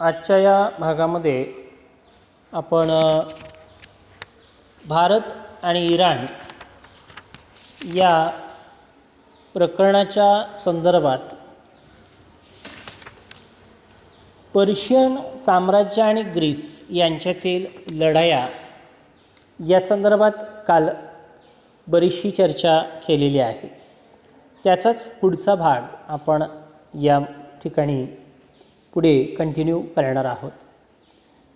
आजच्या या भागामध्ये आपण भारत आणि इराण या प्रकरणाच्या संदर्भात पर्शियन साम्राज्य आणि ग्रीस यांच्यातील लढाया या संदर्भात काल बरीचशी चर्चा केलेली आहे. त्याचाच पुढचा भाग आपण या ठिकाणी पुढे कंटिन्यू करणार आहोत.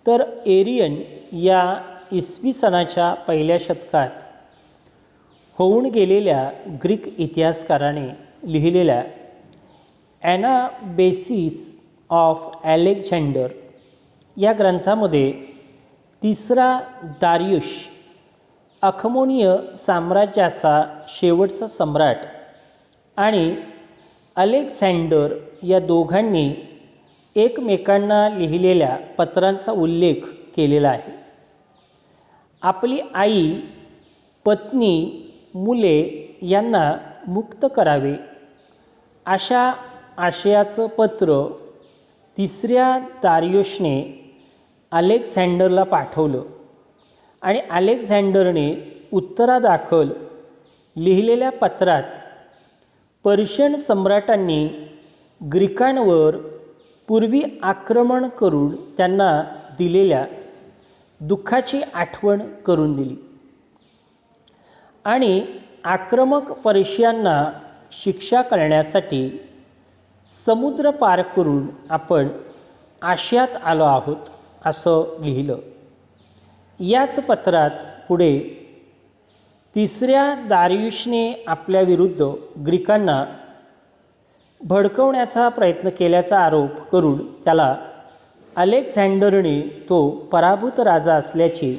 तर एरियन या इसवी सणाच्या पहिल्या शतकात होऊन गेलेल्या ग्रीक इतिहासकाराने लिहिलेल्या ॲनाबेसिस ऑफ ॲलेक्झांडर या ग्रंथामध्ये तिसरा दारियुश अखमोनीय साम्राज्याचा शेवटचा सम्राट आणि अलेक्झांडर या दोघांनी एकमेकांना लिहिलेल्या पत्रांचा उल्लेख केलेला आहे. आपली आई पत्नी मुले यांना मुक्त करावे. अशा आशयाचं पत्र तिसऱ्या दार्युषने अलेक्झांडरला पाठवलं आणि अलेक्झांडरने उत्तरादाखल लिहिलेल्या पत्रात पर्शियन सम्राटांनी ग्रीकांवर पूर्वी आक्रमण करून त्यांना दिलेल्या दुःखाची आठवण करून दिली. आणि आक्रमक पर्शियांना शिक्षा करण्यासाठी समुद्र पार करून आपण आशियात आलो आहोत असं लिहिलं. याच पत्रात पुढे तिसऱ्या दारियुशने आपल्याविरुद्ध ग्रीकांना भडकवण्याचा प्रयत्न केल्याचा आरोप करून त्याला अलेक्झांडरने तो पराभूत राजा असल्याची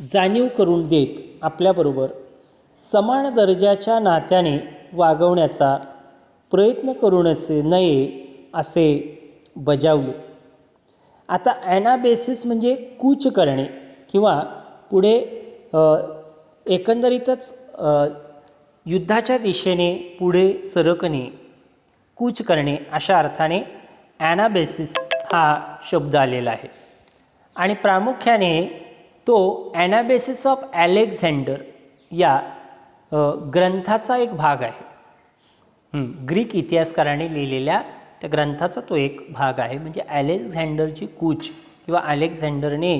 जाणीव करून देत आपल्याबरोबर समान दर्जाच्या नात्याने वागवण्याचा प्रयत्न करू नसे नये असे बजावले. आता ॲनाबेसिस म्हणजे कूच करणे किंवा पुढे एकंदरीतच युद्धाच्या दिशेने पुढे सरकणे कूच करणे अशा अर्थाने ॲनाबेसिस हा शब्द आलेला आहे. आणि प्रामुख्याने तो ॲनाबेसिस ऑफ ॲलेक्झांडर या ग्रंथाचा एक भाग आहे. ग्रीक इतिहासकाराने लिहिलेल्या त्या ग्रंथाचा तो एक भाग आहे. म्हणजे ॲलेक्झँडरची कूच किंवा अलेक्झांडरने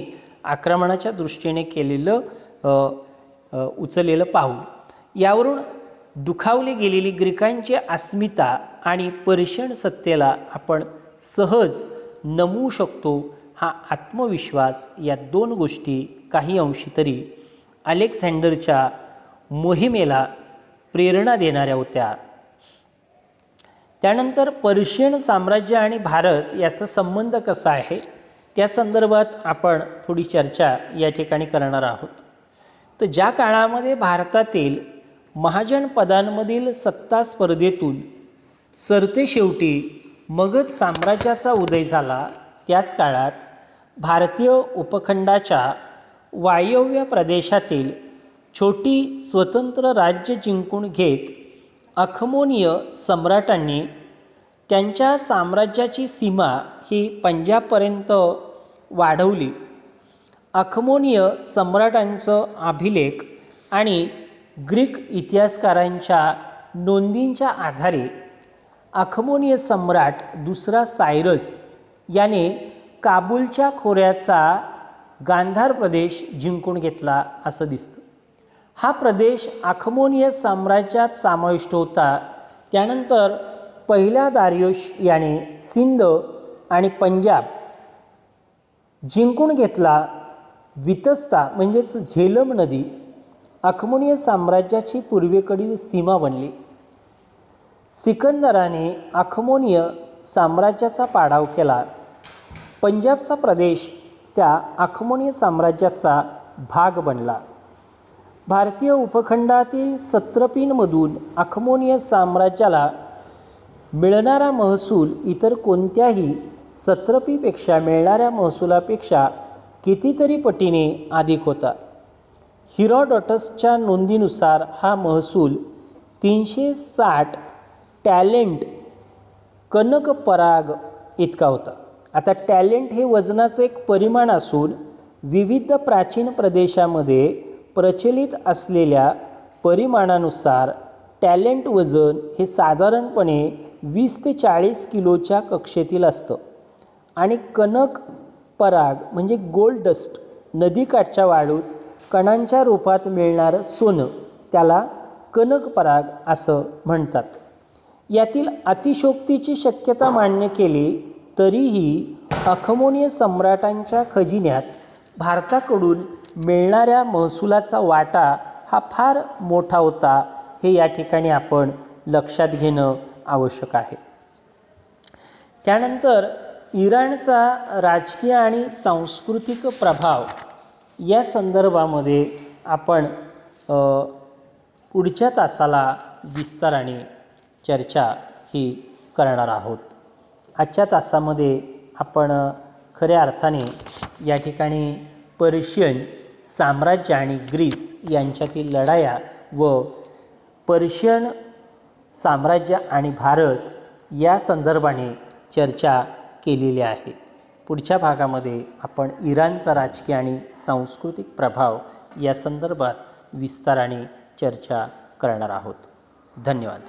आक्रमणाच्या दृष्टीने केलेलं उचलेलं अ, उचललेलं यावरून दुखावली गेलेली ग्रीकांची अस्मिता आणि पर्शियन सत्तेला आपण सहज नमवू शकतो हा आत्मविश्वास या दोन गोष्टी काही अंशी तरी अलेक्झांडरच्या मोहिमेला प्रेरणा देणाऱ्या होत्या. त्यानंतर पर्शियन साम्राज्य आणि भारत याचा संबंध कसा आहे? त्या संदर्भात आपण थोडी चर्चा या ठिकाणी करणार आहोत. तर ज्या काळामध्ये भारतातील महाजन पदांमधील सत्ता स्पर्धेतून सरतेशेवटी मगध साम्राज्याचा उदय झाला. त्याच काळात भारतीय उपखंडाच्या वायव्य प्रदेशातील छोटी स्वतंत्र राज्य जिंकून घेत अखमोनीय सम्राटांनी त्यांच्या साम्राज्याची सीमा ही पंजाबपर्यंत वाढवली. अखमोनीय सम्राटांचं अभिलेख आणि ग्रीक इतिहासकारांच्या नोंदींच्या आधारे अखमोनीय सम्राट दुसरा सायरस याने काबूलच्या खोऱ्याचा गांधार प्रदेश जिंकून घेतला असं दिसतं. हा प्रदेश अखमोनीय साम्राज्यात समाविष्ट होता. त्यानंतर पहिल्या दार्युश याने सिंध आणि पंजाब जिंकून घेतला. वितस्ता म्हणजेच झेलम नदी अखमोनीय साम्राज्याची पूर्वेकडील सीमा बनली. सिकंदराने आखमोनिय साम्राज्याचा पाडाव केला. पंजाबचा प्रदेश त्या अखमोनीय साम्राज्याचा भाग बनला. भारतीय उपखंडातील सत्रपींमधून आखमोनिय साम्राज्याला मिळणारा महसूल इतर कोणत्याही सत्रपीपेक्षा मिळणाऱ्या महसुलापेक्षा कितीतरी पटीने अधिक होता. हिरोडॉटसच्या नोंदीनुसार हा महसूल तीनशे साठ टॅलेंट कनक पराग इतका होता. आता टॅलेंट हे वजनाचं एक परिमाण असून विविध प्राचीन प्रदेशामध्ये प्रचलित असलेल्या परिमाणानुसार टॅलेंट वजन हे साधारणपणे वीस ते चाळीस किलोच्या कक्षेतील असतं. आणि कनक पराग म्हणजे गोल्ड डस्ट नदीकाठच्या वाळूत कणांच्या रूपात मिळणारं सोनं त्याला कनक पराग असं म्हणतात. यातील अतिशोक्तीची शक्यता मान्य केली तरीही अखमोनीय सम्राटांच्या खजिन्यात भारताकडून मिळणाऱ्या महसुलाचा वाटा हा फार मोठा होता हे या ठिकाणी आपण लक्षात घेणं आवश्यक आहे. त्यानंतर इराणचा राजकीय आणि सांस्कृतिक प्रभाव या संदर्भामध्ये आपण पुढच्या तासाला विस्ताराने चर्चा ही करणार आहोत. आजच्या तासामध्ये आपण खऱ्या अर्थाने या ठिकाणी पर्शियन साम्राज्य आणि ग्रीस यांच्यातील लढाया व पर्शियन साम्राज्य आणि भारत या संदर्भाने चर्चा केलेली आहे. पुढच्या भागामध्ये आपण इराणचा राजकीय आणि सांस्कृतिक प्रभाव या संदर्भात विस्ताराने चर्चा करणार आहोत. धन्यवाद.